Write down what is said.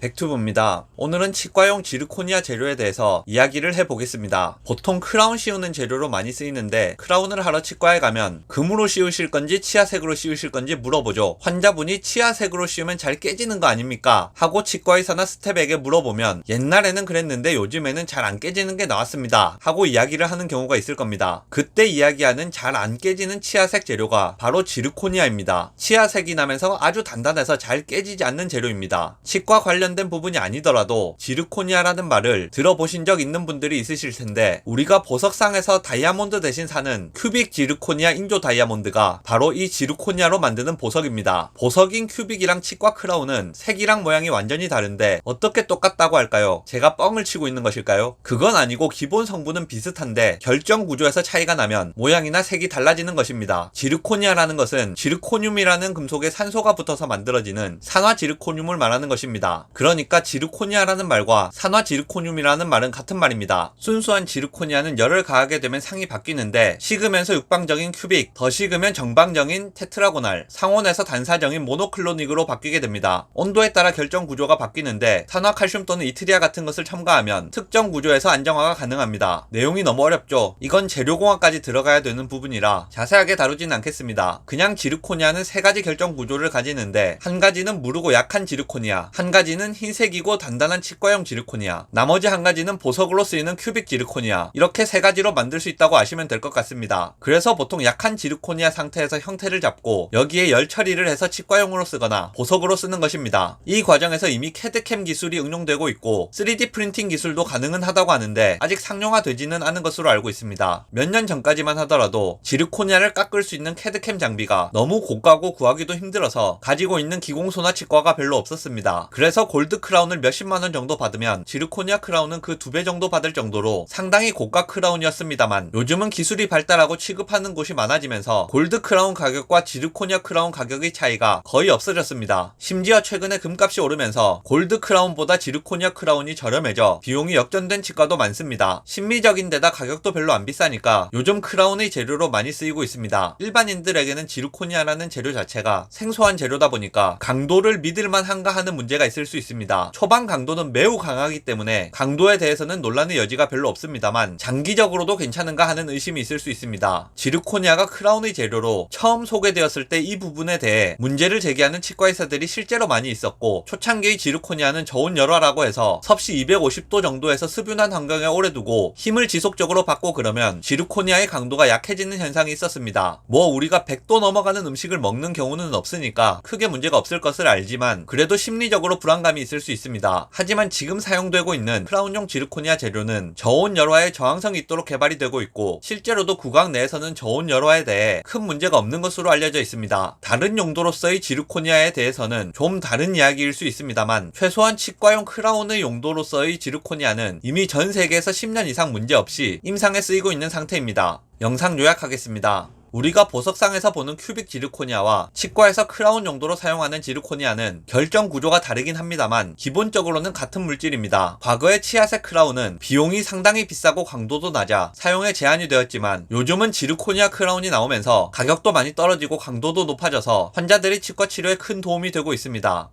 백투브입니다. 오늘은 치과용 지르코니아 재료에 대해서 이야기를 해보겠습니다. 보통 크라운 씌우는 재료로 많이 쓰이는데 크라운을 하러 치과에 가면 금으로 씌우실 건지 치아색으로 씌우실 건지 물어보죠. 환자분이 치아색으로 씌우면 잘 깨지는 거 아닙니까? 하고 치과의사나 스텝에게 물어보면 옛날에는 그랬는데 요즘에는 잘 안 깨지는 게 나왔습니다. 하고 이야기를 하는 경우가 있을 겁니다. 그때 이야기하는 잘 안 깨지는 치아색 재료가 바로 지르코니아입니다. 치아색이 나면서 아주 단단해서 잘 깨지지 않는 재료입니다. 치과 관련 된 부분이 아니더라도 지르코니아라는 말을 들어보신 적 있는 분들이 있으실 텐데 우리가 보석상에서 다이아몬드 대신 사는 큐빅 지르코니아 인조 다이아몬드가 바로 이 지르코니아로 만드는 보석입니다. 보석인 큐빅이랑 치과 크라운은 색이랑 모양이 완전히 다른데 어떻게 똑같다고 할까요? 제가 뻥을 치고 있는 것일까요? 그건 아니고 기본 성분은 비슷한데 결정 구조에서 차이가 나면 모양이나 색이 달라지는 것입니다. 지르코니아라는 것은 지르코늄이라는 금속에 산소가 붙어서 만들어지는 산화 지르코늄을 말하는 것입니다. 그러니까 지르코니아라는 말과 산화 지르코늄이라는 말은 같은 말입니다. 순수한 지르코니아는 열을 가하게 되면 상이 바뀌는데 식으면서 육방적인 큐빅, 더 식으면 정방적인 테트라고날, 상온에서 단사적인 모노클로닉으로 바뀌게 됩니다. 온도에 따라 결정 구조가 바뀌는데 산화 칼슘 또는 이트리아 같은 것을 첨가하면 특정 구조에서 안정화가 가능합니다. 내용이 너무 어렵죠? 이건 재료공학까지 들어가야 되는 부분이라 자세하게 다루진 않겠습니다. 그냥 지르코니아는 세 가지 결정 구조를 가지는데 한 가지는 무르고 약한 지르코니아, 한 가지는 흰색이고 단단한 치과용 지르코니아, 나머지 한 가지는 보석으로 쓰이는 큐빅 지르코니아 이렇게 세 가지로 만들 수 있다고 아시면 될 것 같습니다. 그래서 보통 약한 지르코니아 상태에서 형태를 잡고 여기에 열 처리를 해서 치과용으로 쓰거나 보석으로 쓰는 것입니다. 이 과정에서 이미 캐드캠 기술이 응용되고 있고 3D 프린팅 기술도 가능은 하다고 하는데 아직 상용화되지는 않은 것으로 알고 있습니다. 몇 년 전까지만 하더라도 지르코니아를 깎을 수 있는 캐드캠 장비가 너무 고가고 구하기도 힘들어서 가지고 있는 기공소나 치과가 별로 없었습니다. 그래서 골드 크라운을 몇십만 원 정도 받으면 지르코니아 크라운은 그 두 배 정도 받을 정도로 상당히 고가 크라운이었습니다만 요즘은 기술이 발달하고 취급하는 곳이 많아지면서 골드 크라운 가격과 지르코니아 크라운 가격의 차이가 거의 없어졌습니다. 심지어 최근에 금값이 오르면서 골드 크라운보다 지르코니아 크라운이 저렴해져 비용이 역전된 치과도 많습니다. 심미적인 데다 가격도 별로 안 비싸니까 요즘 크라운의 재료로 많이 쓰이고 있습니다. 일반인들에게는 지르코니아라는 재료 자체가 생소한 재료다 보니까 강도를 믿을만 한가 하는 문제가 있을 수 있습니다. 초반 강도는 매우 강하기 때문에 강도에 대해서는 논란의 여지가 별로 없습니다만 장기적으로도 괜찮은가 하는 의심이 있을 수 있습니다. 지르코니아가 크라운의 재료로 처음 소개되었을 때 이 부분에 대해 문제를 제기하는 치과 의사들이 실제로 많이 있었고 초창기의 지르코니아는 저온 열화라고 해서 섭씨 250도 정도에서 습윤한 환경에 오래 두고 힘을 지속적으로 받고 그러면 지르코니아의 강도가 약해지는 현상이 있었습니다. 뭐 우리가 100도 넘어가는 음식을 먹는 경우는 없으니까 크게 문제가 없을 것을 알지만 그래도 심리적으로 불안감이 있을 수 있습니다. 하지만 지금 사용되고 있는 크라운용 지르코니아 재료는 저온 열화에 저항성이 있도록 개발이 되고 있고 실제로도 구강 내에서는 저온 열화에 대해 큰 문제가 없는 것으로 알려져 있습니다. 다른 용도로서의 지르코니아에 대해서는 좀 다른 이야기일 수 있습니다만 최소한 치과용 크라운의 용도로서의 지르코니아는 이미 전 세계에서 10년 이상 문제없이 임상에 쓰이고 있는 상태입니다. 영상 요약하겠습니다. 우리가 보석상에서 보는 큐빅 지르코니아와 치과에서 크라운 용도로 사용하는 지르코니아는 결정 구조가 다르긴 합니다만 기본적으로는 같은 물질입니다. 과거의 치아색 크라운은 비용이 상당히 비싸고 강도도 낮아 사용에 제한이 되었지만 요즘은 지르코니아 크라운이 나오면서 가격도 많이 떨어지고 강도도 높아져서 환자들의 치과 치료에 큰 도움이 되고 있습니다.